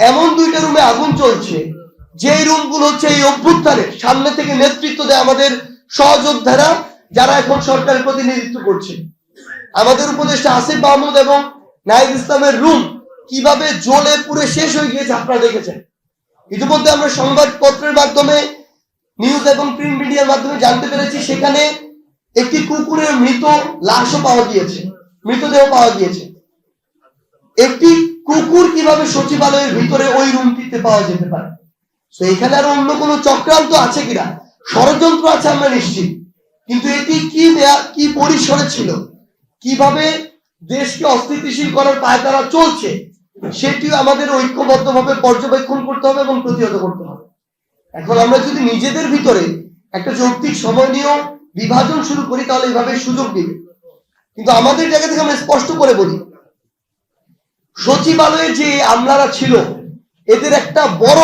এমন দুইটা রুমে আগুন চলছে যে রুমগুলো হচ্ছে এই অভ্যুত্থানের সামনে থেকে নেতৃত্ব দেয় আমাদের সহযোদ্ধারা যারা এখন সরকারের প্রতিনিধিত্ব করছে। আমাদের উপদেষ্টা আসিফ মাহমুদ এবং নাইদ ইসলামের রুম কীভাবে জ্বলে পুড়ে শেষ হয়ে গিয়েছে আপনারা দেখেছেন। ইতিমধ্যে আমরা সংবাদপত্রের মাধ্যমে, নিউজ এবং প্রিন্ট মিডিয়ার মাধ্যমে জানতে পেরেছি, সেখানে একটি কুকুরের মৃত লাশও পাওয়া গিয়েছে, মৃতদেহ পাওয়া গিয়েছে। কীভাবে সচিবালয়ের ভিতরে ওই রুমটিতে পাওয়া যেতে পারে? তো এখানে আর অন্য কোনো চক্রান্ত আছে কিনা? ষড়যন্ত্র আছে আমরা নিশ্চিত। কিন্তু এটি কি কি পরিসরে ছিল? কীভাবে দেশকে অস্থিতিশীল করার পায়তারা চলছে? সেটিও আমাদের ঐক্যবদ্ধভাবে পর্যবেক্ষণ করতে হবে এবং প্রতিহত করতে হবে। এখন আমরা যদি নিজেদের ভিতরে একটা যৌক্তিক সময় নিয়েও বিভাজন শুরু করি, তাহলে এইভাবে সুযোগ দিবে। কিন্তু আমাদের জায়গা থেকে আমরা স্পষ্ট করে বলি সচিবালয়ে যে আমলারা ছিল এদের একটা বড়